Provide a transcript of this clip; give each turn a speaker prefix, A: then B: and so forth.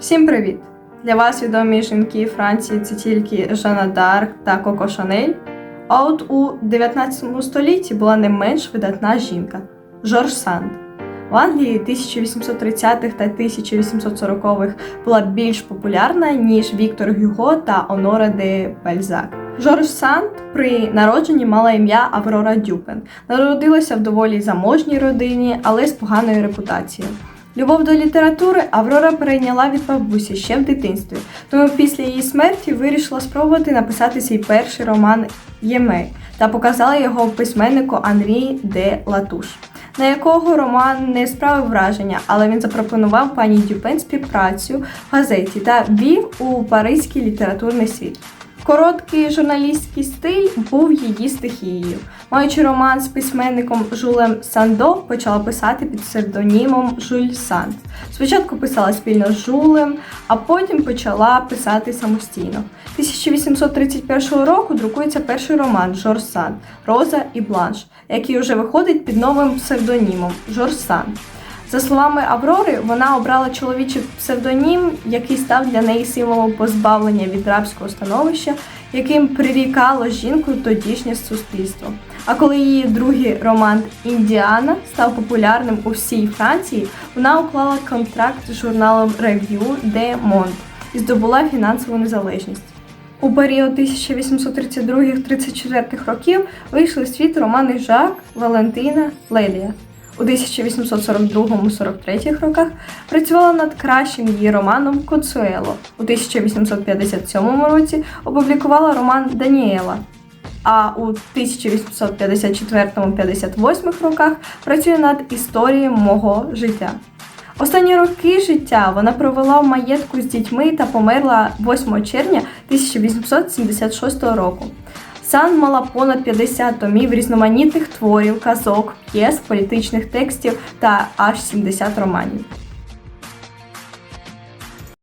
A: Всім привіт! Для вас відомі жінки Франції це тільки Жанна Дарк та Коко Шанель. А от у 19 столітті була не менш видатна жінка Жорж Санд. В Англії 1830-х та 1840-х була більш популярна, ніж Віктор Гюго та Онора де Бальзак. Жорж Санд при народженні мала ім'я Аврора Дюпен. Народилася в доволі заможній родині, але з поганою репутацією. Любов до літератури Аврора перейняла від бабусі ще в дитинстві, тому після її смерті вирішила спробувати написати свій перший роман Ємей та показала його письменнику Анрі де Латуш, на якого роман не справив враження, але він запропонував пані Дюпен співпрацю в газеті та ввів у паризький літературний світ. Короткий журналістський стиль був її стихією. Маючи роман з письменником Жулем Сандо, почала писати під псевдонімом Жуль Санд. Спочатку писала спільно з Жулем, а потім почала писати самостійно. 1831 року друкується перший роман Жорж Санд Роза і Бланш, який вже виходить під новим псевдонімом Жорж Санд. За словами Аврори, вона обрала чоловічий псевдонім, який став для неї символом позбавлення від рабського становища, яким прирікало жінку тодішнє суспільство. А коли її другий роман Індіана став популярним у всій Франції, вона уклала контракт з журналом Revue de Monde і здобула фінансову незалежність. У період 1832-34 років вийшли в світ романи Жак, Валентина, Лелія. У 1842-43 роках працювала над кращим її романом Консуело. У 1857 році опублікувала роман Даніела. А у 1854-58 роках працює над історією мого життя. Останні роки життя вона провела в маєтку з дітьми та померла 8 червня 1876 року. Сан мала понад 50 томів різноманітних творів, казок, п'єс, політичних текстів та аж 70 романів.